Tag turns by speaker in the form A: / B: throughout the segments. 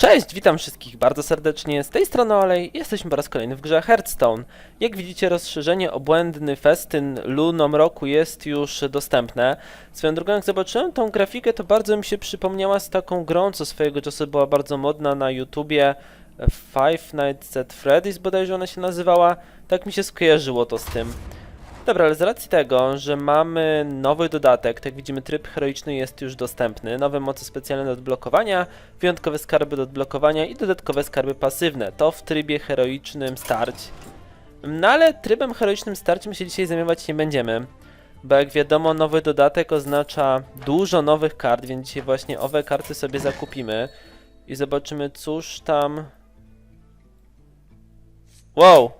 A: Cześć, witam wszystkich bardzo serdecznie. Z tej strony Olej, jesteśmy po raz kolejny w grze Hearthstone. Jak widzicie, rozszerzenie Obłędny Festyn Lunom Roku jest już dostępne. Swoją drogą, jak zobaczyłem tą grafikę, to bardzo mi się przypomniała z taką grą, co swojego czasu była bardzo modna na YouTubie. Five Nights at Freddy's bodajże ona się nazywała. Tak mi się skojarzyło to z tym. Dobra, ale z racji tego, że mamy nowy dodatek, tak widzimy tryb heroiczny jest już dostępny, nowe moce specjalne do odblokowania, wyjątkowe skarby do odblokowania i dodatkowe skarby pasywne, to w trybie heroicznym starć. No ale trybem heroicznym starciem się dzisiaj zajmować nie będziemy, bo jak wiadomo nowy dodatek oznacza dużo nowych kart, więc dzisiaj właśnie owe karty sobie zakupimy i zobaczymy cóż tam... Wow!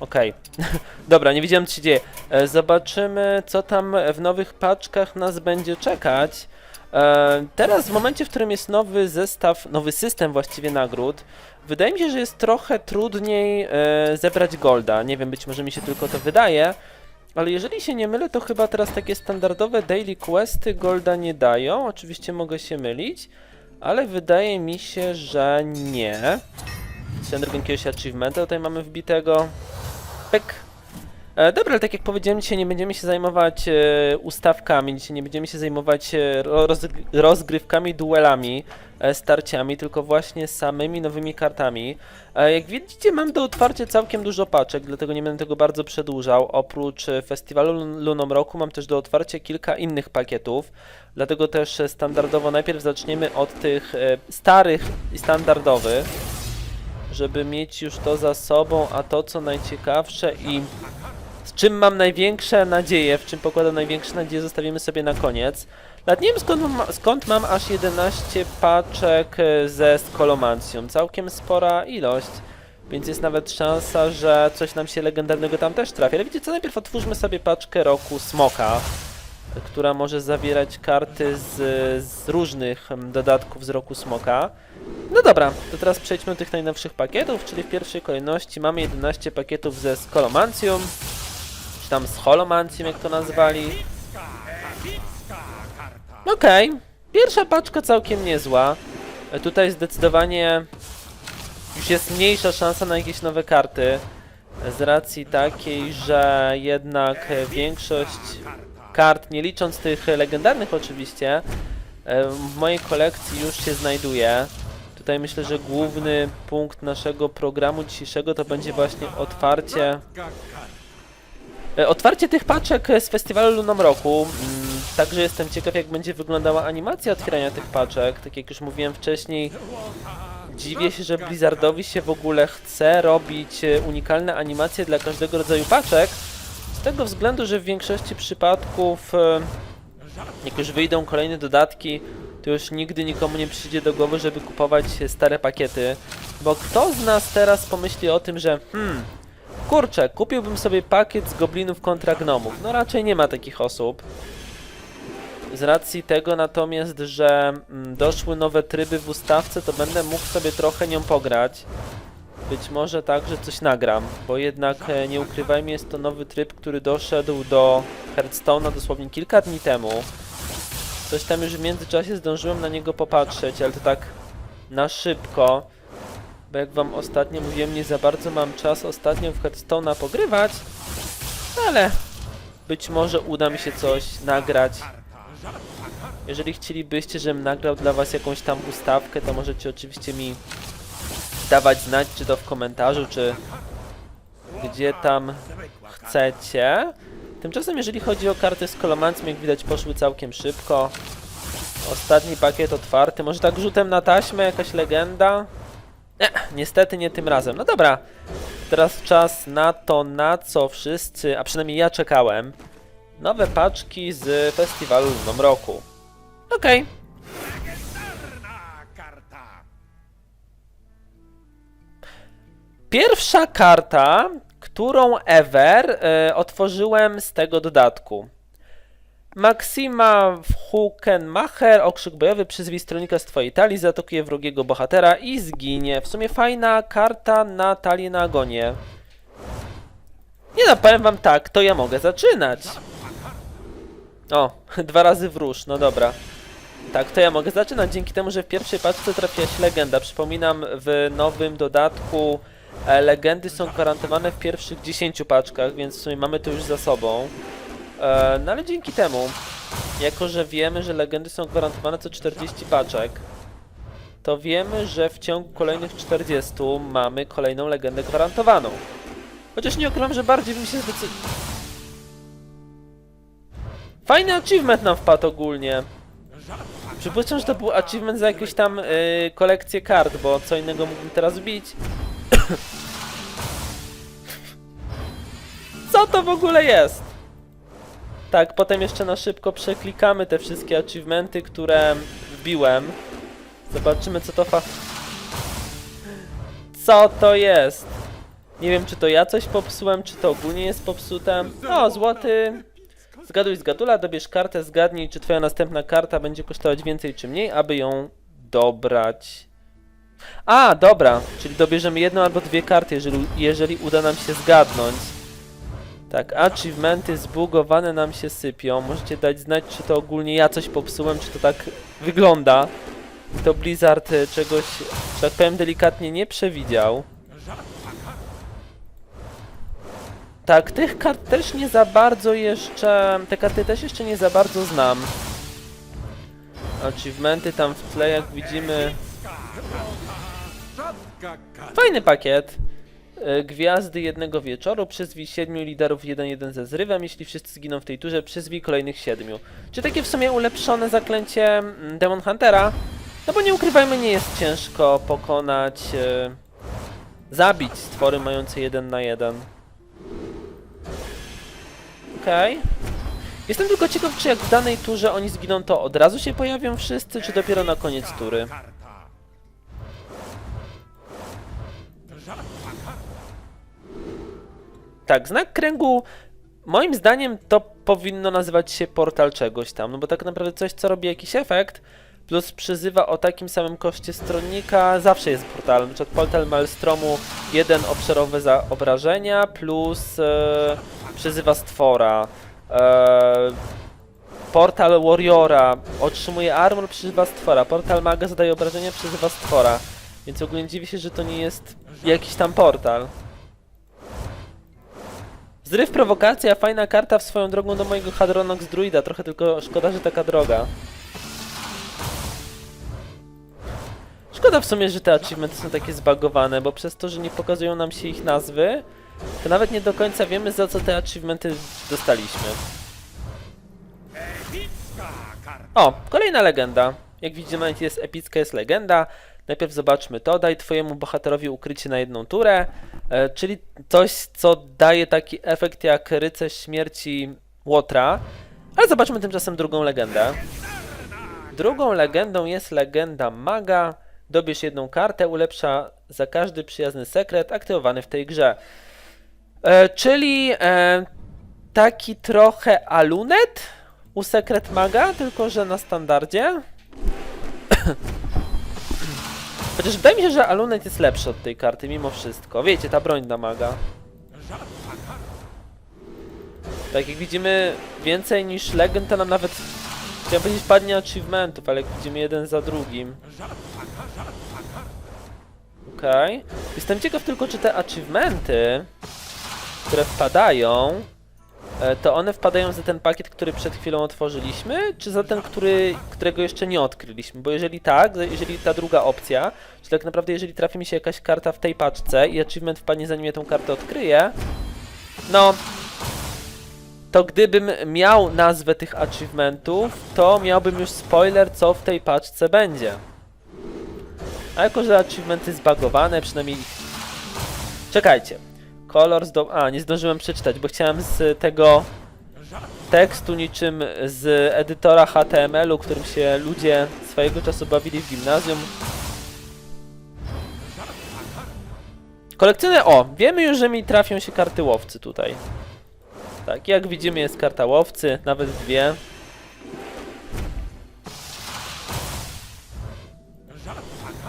A: Okej. Dobra, nie widziałem co się dzieje. E, Zobaczymy, co tam w nowych paczkach nas będzie czekać. E, Teraz, w momencie, w którym jest nowy zestaw, nowy system właściwie nagród, wydaje mi się, że jest trochę trudniej e, zebrać golda. Nie wiem, być może mi się tylko to wydaje, ale jeżeli się nie mylę, to chyba teraz takie standardowe daily questy golda nie dają. Oczywiście mogę się mylić, ale wydaje mi się, że nie. Syndrome jakiegoś achievementa tutaj mamy wbitego. Pyk. E, dobra, ale tak jak powiedziałem, dzisiaj nie będziemy się zajmować e, ustawkami, dzisiaj nie będziemy się zajmować e, roz, rozgrywkami, duelami, starciami, tylko właśnie samymi nowymi kartami. Jak widzicie, mam do otwarcia całkiem dużo paczek, dlatego nie będę tego bardzo przedłużał. Oprócz festiwalu Lun- Lunom Roku mam też do otwarcia kilka innych pakietów, dlatego też standardowo najpierw zaczniemy od tych starych i standardowych żeby mieć już to za sobą, a to co najciekawsze i czym mam największe nadzieje, w czym pokładam największe nadzieje, zostawimy sobie na koniec. Nawet nie wiem skąd mam, skąd mam aż 11 paczek e, ze skolomancją. Całkiem spora ilość, więc jest nawet szansa, że coś nam się legendarnego tam też trafi. Ale wiecie co, najpierw otwórzmy sobie paczkę roku Smoka, która może zawierać karty z, z różnych em, dodatków z roku Smoka. No dobra, to teraz przejdźmy do tych najnowszych pakietów, czyli w pierwszej kolejności mamy 11 pakietów ze skolomancją, czy tam z holomancją, jak to nazwali. Okej, pierwsza paczka całkiem niezła. E, Tutaj zdecydowanie już jest mniejsza szansa na jakieś nowe karty, e, z racji takiej, że jednak większość kart, nie licząc tych legendarnych oczywiście, e, w mojej kolekcji już się znajduje. Tutaj myślę, że główny punkt naszego programu dzisiejszego to będzie właśnie otwarcie otwarcie tych paczek e, z festiwalu Lunom Roku. Mm, Także jestem ciekaw jak będzie wyglądała animacja otwierania tych paczek. Tak jak już mówiłem wcześniej, dziwię się, że Blizzardowi się w ogóle chce robić e, unikalne animacje dla każdego rodzaju paczek. Z tego względu, że w większości przypadków e, jak już wyjdą kolejne dodatki, to już nigdy nikomu nie przyjdzie do głowy, żeby kupować stare pakiety. Bo kto z nas teraz pomyśli o tym, że hmm, kurczę, kupiłbym sobie pakiet z goblinów kontra gnomów. No raczej nie ma takich osób. Z racji tego natomiast, że mm, doszły nowe tryby w ustawce, to będę mógł sobie trochę nią pograć. Być może także coś nagram, bo jednak e, nie ukrywajmy, jest to nowy tryb, który doszedł do Hearthstone'a dosłownie kilka dni temu. Coś tam już w międzyczasie zdążyłem na niego popatrzeć, ale to tak na szybko. Bo jak wam ostatnio mówiłem, nie za bardzo mam czas ostatnio w Hearthstone'a pogrywać. Ale być może uda mi się coś nagrać. Jeżeli chcielibyście, żebym nagrał dla was jakąś tam ustawkę, to możecie oczywiście mi dawać znać, czy to w komentarzu, czy gdzie tam chcecie. Tymczasem, jeżeli chodzi o karty z kolomancją, jak widać, poszły całkiem szybko. Ostatni pakiet otwarty. Może tak rzutem na taśmę, jakaś legenda? Nie, niestety nie tym razem. No dobra, teraz czas na to, na co wszyscy, a przynajmniej ja czekałem. Nowe paczki z festiwalu Lunom Roku. Okej. Pierwsza karta, którą ever e, otworzyłem z tego dodatku. Maxima Hukenmacher, okrzyk bojowy, przyzwij stronnika z twojej talii, zaatakuje wrogiego bohatera i zginie. W sumie fajna karta na talię na agonię. Nie no, powiem wam tak, to ja mogę zaczynać. O, dwa razy wróż, no dobra. Tak, to ja mogę zaczynać dzięki temu, że w pierwszej paczce trafiła się legenda. Przypominam, w nowym dodatku e, legendy są gwarantowane w pierwszych 10 paczkach, więc w sumie mamy to już za sobą. E, no ale dzięki temu, jako że wiemy, że legendy są gwarantowane co 40 paczek, to wiemy, że w ciągu kolejnych 40 mamy kolejną legendę gwarantowaną. Chociaż nie ukrywam, że bardziej bym się zdecydował. Fajny achievement nam wpadł ogólnie. Przypuszczam, że to był achievement za jakąś tam y, kolekcję kart, bo co innego mógłbym teraz bić. co to w ogóle jest? Tak, potem jeszcze na szybko przeklikamy te wszystkie achievementy, które wbiłem. Zobaczymy co to fa... Co to jest? Nie wiem czy to ja coś popsułem, czy to ogólnie jest popsute. O, złoty... Zgaduj zgadula, dobierz kartę, zgadnij, czy twoja następna karta będzie kosztować więcej czy mniej, aby ją dobrać. A, dobra, czyli dobierzemy jedną albo dwie karty, jeżeli, jeżeli uda nam się zgadnąć. Tak, achievementy zbugowane nam się sypią. Możecie dać znać, czy to ogólnie ja coś popsułem, czy to tak wygląda. To Blizzard y, czegoś, że tak powiem delikatnie, nie przewidział. Tak, tych kart też nie za bardzo jeszcze... Te karty też jeszcze nie za bardzo znam. Achievementy tam w tle, jak widzimy... Fajny pakiet. E, Gwiazdy jednego wieczoru. Przyzwij siedmiu liderów 1-1 ze zrywem. Jeśli wszyscy zginą w tej turze, przyzwij kolejnych siedmiu. Czy takie w sumie ulepszone zaklęcie mm, Demon Huntera? No bo nie ukrywajmy, nie jest ciężko pokonać... E, zabić stwory mające 1 na 1. Okej. Jestem tylko ciekaw, czy jak w danej turze oni zginą, to od razu się pojawią wszyscy, czy dopiero na koniec tury. Tak, znak kręgu, moim zdaniem to powinno nazywać się portal czegoś tam, no bo tak naprawdę coś, co robi jakiś efekt, plus przyzywa o takim samym koszcie stronnika, zawsze jest portalem. Na przykład portal Maelstromu, jeden obszarowy za obrażenia, plus e, przyzywa stwora. E, portal Warriora otrzymuje armor, przyzywa stwora. Portal Maga zadaje obrażenia, przyzywa stwora. Więc ogólnie dziwię się, że to nie jest jakiś tam portal. Zryw prowokacja, fajna karta w swoją drogą do mojego Hadronox Druida. Trochę tylko szkoda, że taka droga. Szkoda w sumie, że te achievementy są takie zbagowane, bo przez to, że nie pokazują nam się ich nazwy, to nawet nie do końca wiemy za co te achievementy dostaliśmy. O, kolejna legenda. Jak widzimy, jest epicka, jest legenda. Najpierw zobaczmy to. Daj twojemu bohaterowi ukrycie na jedną turę, e, czyli coś, co daje taki efekt jak rycerz śmierci Łotra. Ale zobaczmy tymczasem drugą legendę. Drugą legendą jest legenda maga. Dobierz jedną kartę, ulepsza za każdy przyjazny sekret aktywowany w tej grze. E, czyli e, taki trochę alunet u sekret maga, tylko że na standardzie. Chociaż wydaje mi się, że alunet jest lepszy od tej karty mimo wszystko. Wiecie, ta broń na maga. Tak jak widzimy, więcej niż legend to nam nawet Chciałem powiedzieć padnie achievementów, ale jak widzimy jeden za drugim. Okej. Jestem ciekaw tylko, czy te achievementy, które wpadają, to one wpadają za ten pakiet, który przed chwilą otworzyliśmy, czy za ten, który, którego jeszcze nie odkryliśmy? Bo jeżeli tak, jeżeli ta druga opcja, czyli tak naprawdę jeżeli trafi mi się jakaś karta w tej paczce i achievement wpadnie zanim ja tą kartę odkryję, no, to gdybym miał nazwę tych achievementów, to miałbym już spoiler, co w tej paczce będzie. A jako, że achievementy zbagowane, przynajmniej... Czekajcie. Kolor zdo... A, nie zdążyłem przeczytać, bo chciałem z tego tekstu niczym z edytora HTML-u, którym się ludzie swojego czasu bawili w gimnazjum. Kolekcjoner... O! Wiemy już, że mi trafią się karty łowcy tutaj. Tak, jak widzimy jest karta łowcy, nawet dwie.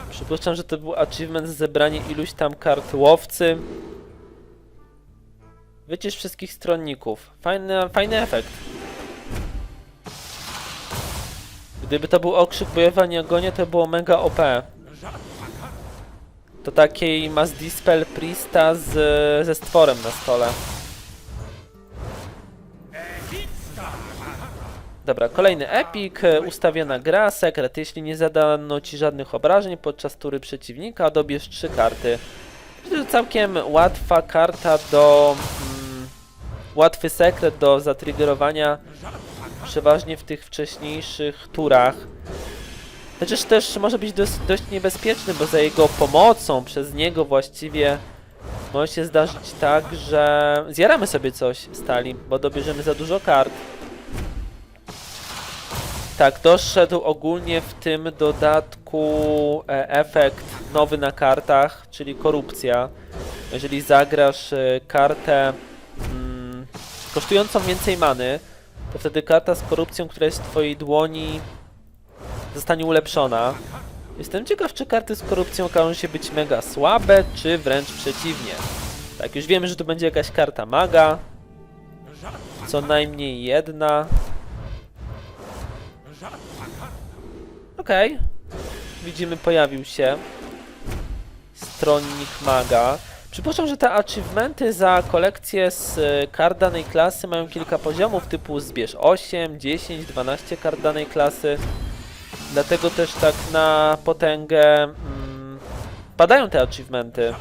A: Przypuszczam, że to był achievement zebranie iluś tam kart łowcy. Wycisz wszystkich stronników. Fajny, fajny efekt. Gdyby to był okrzyk bojowy, nie ogonie, to było mega OP. To takiej Mass Dispel Priesta z, ze stworem na stole. Dobra, kolejny epik, e, ustawiona gra, sekret. Jeśli nie zadano ci żadnych obrażeń podczas tury przeciwnika, dobierz trzy karty. Że całkiem łatwa karta do... Łatwy sekret do zatriggerowania przeważnie w tych wcześniejszych turach. Chociaż też może być dość, dość niebezpieczny, bo za jego pomocą, przez niego właściwie może się zdarzyć tak, że zjaramy sobie coś stali, bo dobierzemy za dużo kart. Tak, doszedł ogólnie w tym dodatku e, efekt nowy na kartach, czyli korupcja. Jeżeli zagrasz e, kartę kosztującą więcej many, to wtedy karta z korupcją, która jest w twojej dłoni, zostanie ulepszona. Jestem ciekaw, czy karty z korupcją okażą się być mega słabe, czy wręcz przeciwnie. Tak, już wiemy, że tu będzie jakaś karta maga. Co najmniej jedna. Okej. Widzimy, pojawił się stronnik maga. Przypuszczam, że te achievementy za kolekcję z e, kart danej klasy mają kilka poziomów, typu zbierz 8, 10, 12 kart danej klasy. Dlatego też tak na potęgę mm, padają te achievementy.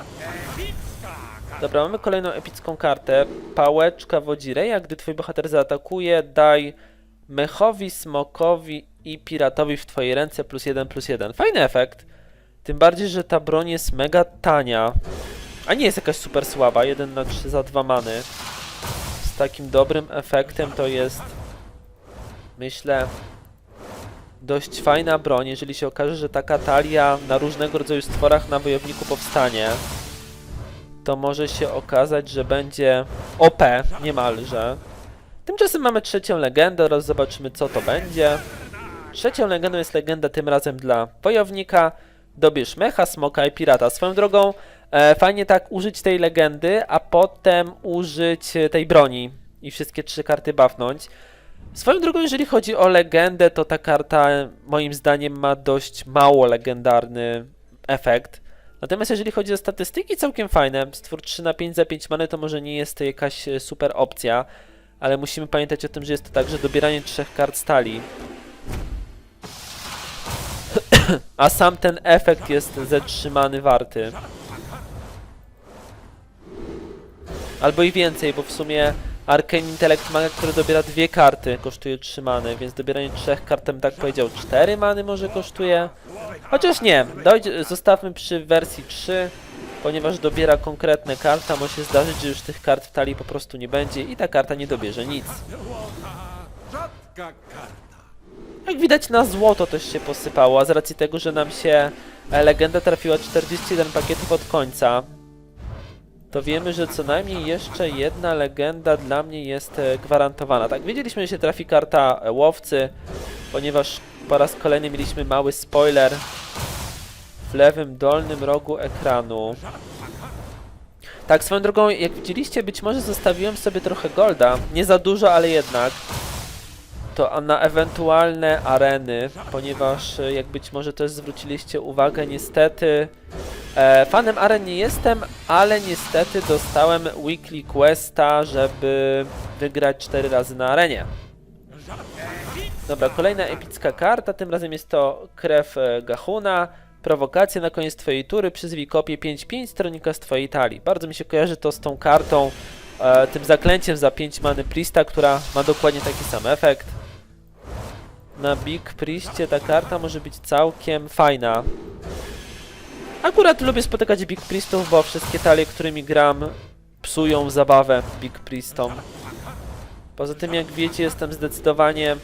A: Dobra, mamy kolejną epicką kartę. Pałeczka Wodzireja. Gdy twój bohater zaatakuje, daj mechowi, smokowi i piratowi w twojej ręce plus 1 plus 1. Fajny efekt. Tym bardziej, że ta broń jest mega tania. A nie jest jakaś super słaba. 1 na 3 za 2 many. Z takim dobrym efektem to jest myślę dość fajna broń, jeżeli się okaże, że taka talia na różnego rodzaju stworach na wojowniku powstanie, to może się okazać, że będzie OP niemalże. Tymczasem mamy trzecią legendę, oraz zobaczymy co to będzie. Trzecią legendą jest legenda tym razem dla wojownika. Dobierz mecha, smoka i pirata. Swoją drogą, fajnie tak użyć tej legendy, a potem użyć e, tej broni i wszystkie trzy karty buffnąć. Swoją drogą, jeżeli chodzi o legendę, to ta karta moim zdaniem ma dość mało legendarny efekt. Natomiast jeżeli chodzi o statystyki, całkiem fajne. Stwór 3 na 5 za 5 many to może nie jest jakaś e, super opcja, ale musimy pamiętać o tym, że jest to także dobieranie trzech kart stali. A sam ten efekt jest zetrzymany warty. Albo i więcej, bo w sumie Arcane Intellect Maga, który dobiera dwie karty, kosztuje 3 many, więc dobieranie trzech kart, bym tak powiedział, 4 many może kosztuje. Chociaż nie, dojdzie, zostawmy przy wersji 3, ponieważ dobiera konkretne karty, a może się zdarzyć, że już tych kart w talii po prostu nie będzie i ta karta nie dobierze nic. Jak widać na złoto też się posypało, a z racji tego, że nam się e, legenda trafiła 41 pakietów od końca, to wiemy, że co najmniej jeszcze jedna legenda dla mnie jest e, gwarantowana. Tak, wiedzieliśmy, że się trafi karta e, łowcy, ponieważ po raz kolejny mieliśmy mały spoiler w lewym dolnym rogu ekranu. Tak, swoją drogą, jak widzieliście, być może zostawiłem sobie trochę golda. Nie za dużo, ale jednak to na ewentualne areny, ponieważ e, jak być może też zwróciliście uwagę, niestety e, fanem aren nie jestem, ale niestety dostałem weekly questa, żeby wygrać 4 razy na arenie. Dobra, kolejna epicka karta, tym razem jest to krew e, Gahuna. Prowokacja na koniec twojej tury, przyzwij kopię 5-5 stronika z twojej talii. Bardzo mi się kojarzy to z tą kartą, e, tym zaklęciem za 5 many Priesta, która ma dokładnie taki sam efekt. Na Big Priestie ta karta może być całkiem fajna. Akurat lubię spotykać Big Priestów, bo wszystkie talie, którymi gram, psują zabawę Big Priestom. Poza tym, jak wiecie, jestem zdecydowanie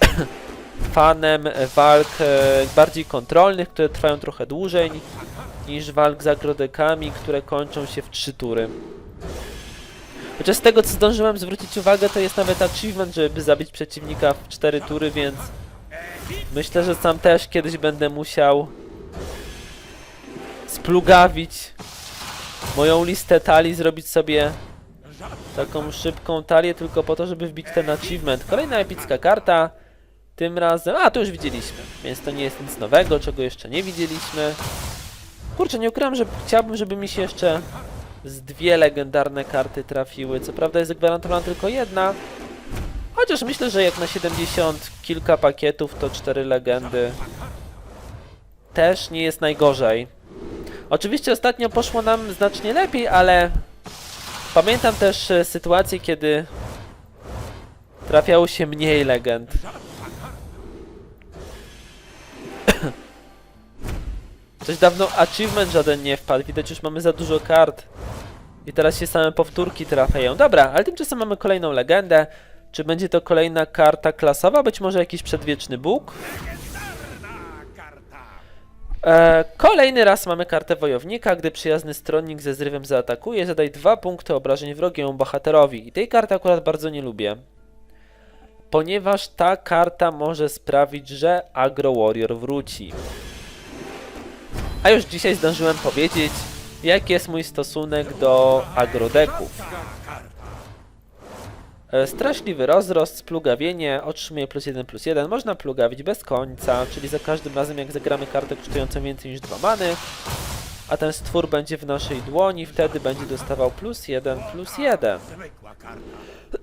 A: fanem walk e, bardziej kontrolnych, które trwają trochę dłużej niż walk z agrodekami, które kończą się w 3 tury. Chociaż z tego co zdążyłem zwrócić uwagę, to jest nawet achievement, żeby zabić przeciwnika w 4 tury, więc myślę, że sam też kiedyś będę musiał splugawić moją listę talii, zrobić sobie taką szybką talię tylko po to, żeby wbić ten achievement. Kolejna epicka karta. Tym razem... A, to już widzieliśmy, więc to nie jest nic nowego, czego jeszcze nie widzieliśmy. Kurczę, nie ukrywam, że chciałbym, żeby mi się jeszcze z dwie legendarne karty trafiły. Co prawda jest gwarantowana tylko jedna, chociaż myślę, że jak na 70 kilka pakietów, to cztery legendy też nie jest najgorzej. Oczywiście ostatnio poszło nam znacznie lepiej, ale pamiętam też e, sytuację, kiedy trafiało się mniej legend. Coś dawno achievement żaden nie wpadł, widać już mamy za dużo kart. I teraz się same powtórki trafiają. Dobra, ale tymczasem mamy kolejną legendę. Czy będzie to kolejna karta klasowa? Być może jakiś przedwieczny Bóg? E, kolejny raz mamy kartę wojownika. Gdy przyjazny stronnik ze zrywem zaatakuje, zadaj dwa punkty obrażeń wrogiemu bohaterowi. I tej karty akurat bardzo nie lubię. Ponieważ ta karta może sprawić, że Agro Warrior wróci. A już dzisiaj zdążyłem powiedzieć, jaki jest mój stosunek do agrodeków. E, Straszliwy rozrost, splugawienie, otrzymuje plus 1 plus 1. Można plugawić bez końca, czyli za każdym razem jak zagramy kartę kosztującą więcej niż 2 many, a ten stwór będzie w naszej dłoni, wtedy będzie dostawał plus 1 plus 1.
B: Zwykła karta.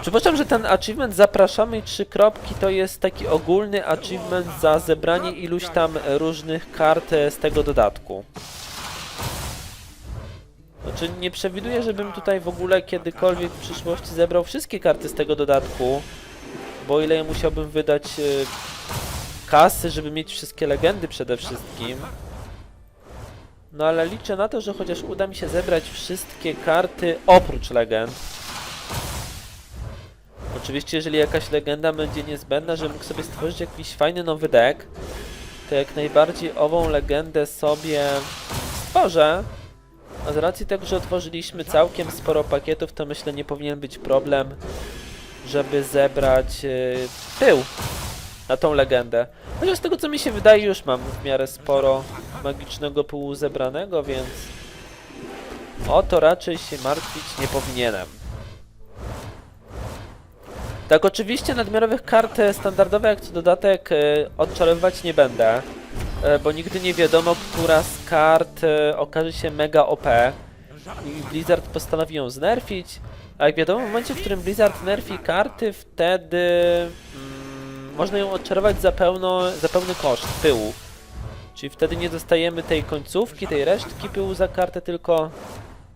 A: Przypuszczam, że ten achievement zapraszamy trzy kropki to jest taki ogólny achievement za zebranie iluś tam różnych kart e, z tego dodatku. Znaczy nie przewiduję, żebym tutaj w ogóle kiedykolwiek w przyszłości zebrał wszystkie karty z tego dodatku, bo ile ja musiałbym wydać e, kasy, żeby mieć wszystkie legendy przede wszystkim. No ale liczę na to, że chociaż uda mi się zebrać wszystkie karty oprócz legend. Oczywiście, jeżeli jakaś legenda będzie niezbędna, żebym mógł sobie stworzyć jakiś fajny nowy deck, to jak najbardziej ową legendę sobie stworzę. A z racji tego, że otworzyliśmy całkiem sporo pakietów, to myślę nie powinien być problem, żeby zebrać yy, pył na tą legendę. Chociaż z tego co mi się wydaje, już mam w miarę sporo magicznego pyłu zebranego, więc o to raczej się martwić nie powinienem. Tak, oczywiście nadmiarowych kart e, standardowych jak co dodatek e, odczarowywać nie będę, bo nigdy nie wiadomo, która z kart e, okaże się mega OP i Blizzard postanowi ją znerfić, a jak wiadomo w momencie, w którym Blizzard nerfi karty, wtedy mm, można ją odczarować za, pełno, za pełny koszt pyłu. Czyli wtedy nie dostajemy tej końcówki, tej resztki pyłu za kartę, tylko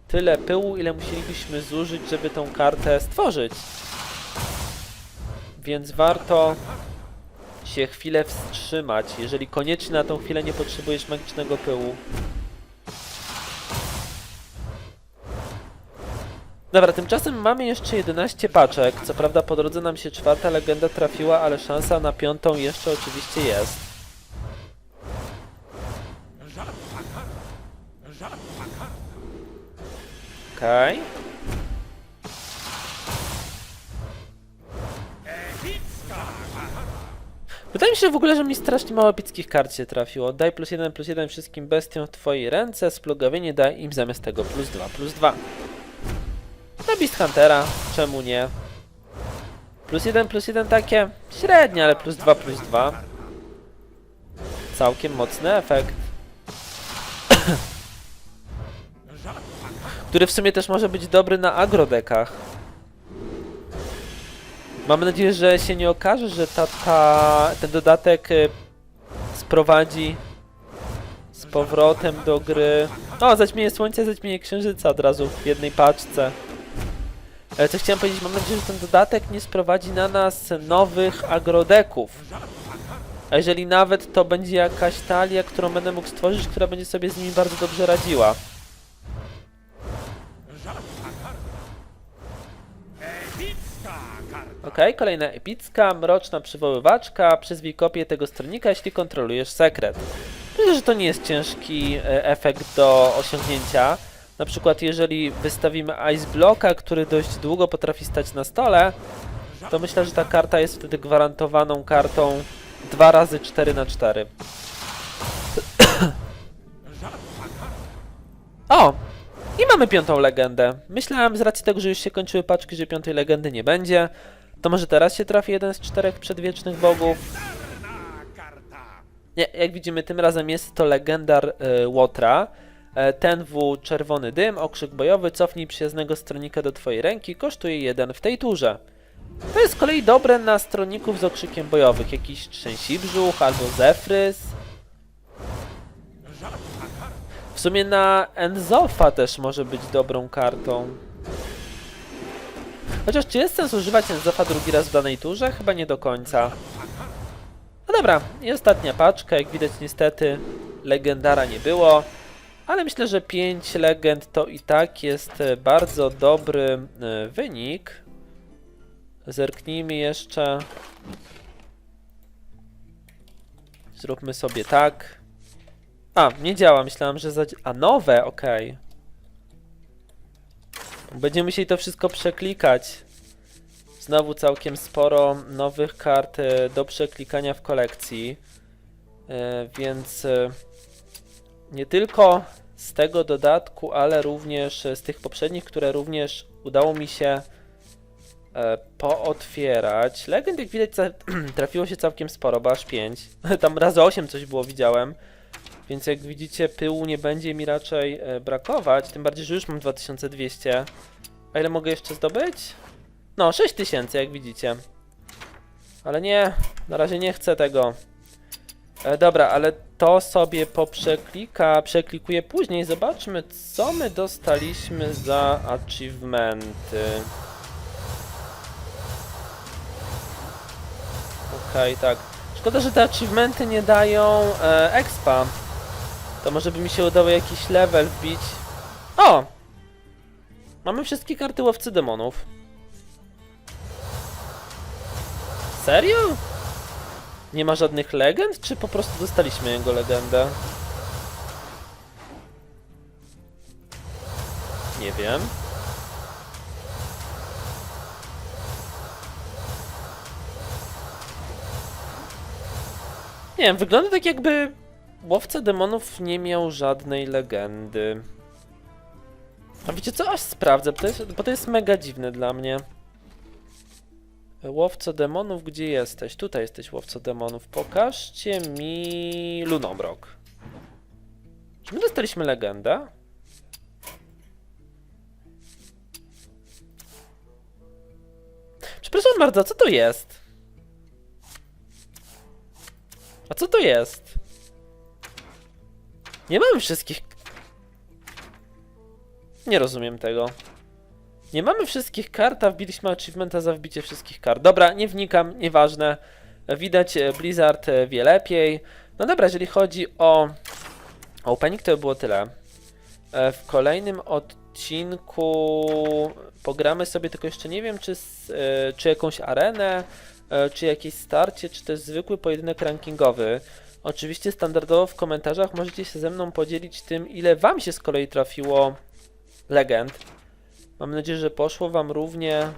A: tyle pyłu, ile musielibyśmy zużyć, żeby tą kartę stworzyć. Więc warto się chwilę wstrzymać, jeżeli koniecznie na tą chwilę nie potrzebujesz magicznego pyłu. Dobra, tymczasem mamy jeszcze 11 paczek. Co prawda po drodze nam się czwarta legenda trafiła, ale szansa na piątą jeszcze oczywiście jest. Okej. Wydaje mi się w ogóle, że mi strasznie mało epickich kart się trafiło. Daj plus 1 plus 1 wszystkim bestiom w twojej ręce, splugawienie daj im zamiast tego plus 2 plus 2. Na Beast Huntera, czemu nie? Plus 1 plus 1 takie średnie, ale plus 2 plus 2. Całkiem mocny efekt. Który w sumie też może być dobry na agrodekach. Mam nadzieję, że się nie okaże, że ta, ta, ten dodatek y, sprowadzi z powrotem do gry. O, zaćmienie słońca, zaćmienie księżyca od razu w jednej paczce. Ale co chciałem powiedzieć, mam nadzieję, że ten dodatek nie sprowadzi na nas nowych agrodeków. A jeżeli nawet, to będzie jakaś talia, którą będę mógł stworzyć, która będzie sobie z nimi bardzo dobrze radziła. Okej, kolejna epicka, mroczna przywoływaczka. Przyzwij kopię tego stronnika, jeśli kontrolujesz sekret. Myślę, że to nie jest ciężki e, efekt do osiągnięcia. Na przykład jeżeli wystawimy Ice Blocka, który dość długo potrafi stać na stole, to myślę, że ta karta jest wtedy gwarantowaną kartą 2 razy 4 na 4 O! I mamy piątą legendę. Myślałem z racji tego, że już się kończyły paczki, że piątej legendy nie będzie. To może teraz się trafi jeden z czterech przedwiecznych bogów. Nie, jak widzimy, tym razem jest to legendar y, Łotra. E, ten W czerwony dym, okrzyk bojowy, cofnij przyjaznego stronnika do twojej ręki, kosztuje jeden w tej turze. To jest z kolei dobre na stronników z okrzykiem bojowych, jakiś trzęsi brzuch albo zefrys. W sumie na Enzofa też może być dobrą kartą. Chociaż czy jest sens używać Enzofa drugi raz w danej turze? Chyba nie do końca. No dobra, i ostatnia paczka. Jak widać niestety legendara nie było. Ale myślę, że 5 legend to i tak jest e, bardzo dobry e, wynik. Zerknijmy jeszcze. Zróbmy sobie tak. A, nie działa, myślałem, że za... A, nowe, okej. Będziemy musieli to wszystko przeklikać. Znowu całkiem sporo nowych kart e, do przeklikania w kolekcji. E, więc e, nie tylko z tego dodatku, ale również z tych poprzednich, które również udało mi się pootwierać. Legend, jak widać, trafiło się całkiem sporo, bo aż 5. Tam razy 8 coś było, widziałem. Więc jak widzicie, pyłu nie będzie mi raczej e, brakować, tym bardziej, że już mam 2200. A ile mogę jeszcze zdobyć? No, 6000, jak widzicie. Ale nie, na razie nie chcę tego. E, dobra, ale to sobie poprzeklika, przeklikuję później. Zobaczmy, co my dostaliśmy za achievementy. Okej, tak. Szkoda, że te achievementy nie dają e, expa. To może by mi się udało jakiś level wbić. O! Mamy wszystkie karty łowcy demonów. Serio? Nie ma żadnych legend, czy po prostu dostaliśmy jego legendę? Nie wiem. Nie wiem, wygląda tak jakby łowca demonów nie miał żadnej legendy. A wiecie co? Aż sprawdzę, bo to jest, bo to jest mega dziwne dla mnie. Łowco demonów, gdzie jesteś? Tutaj jesteś, łowco demonów. Pokażcie mi Lunomrok. Czy my dostaliśmy legendę? Przepraszam bardzo, co to jest? A co to jest? Nie mamy wszystkich. Nie rozumiem tego. Nie mamy wszystkich kart, a wbiliśmy achievementa za wbicie wszystkich kart. Dobra, nie wnikam, nieważne. Widać, e, Blizzard e, wie lepiej. No dobra, jeżeli chodzi o opening, to by było tyle. E, W kolejnym odcinku pogramy sobie, tylko jeszcze nie wiem, czy, czy jakąś arenę, czy jakieś starcie, czy też zwykły pojedynek rankingowy. Oczywiście standardowo w komentarzach możecie się ze mną podzielić tym, ile wam się z kolei trafiło legend. Mam nadzieję, że poszło wam równie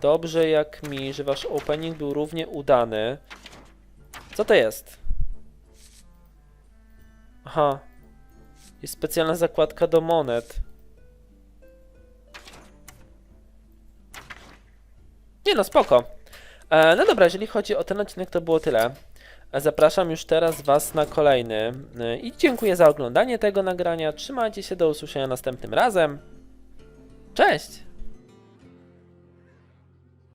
A: dobrze jak mi, że wasz opening był równie udany. Co to jest? Aha. Jest specjalna zakładka do monet. Nie no, spoko. E, no dobra, jeżeli chodzi o ten odcinek, to było tyle. Zapraszam już teraz Was na kolejny e, i dziękuję za oglądanie tego nagrania. Trzymajcie się, do usłyszenia następnym razem. Cześć!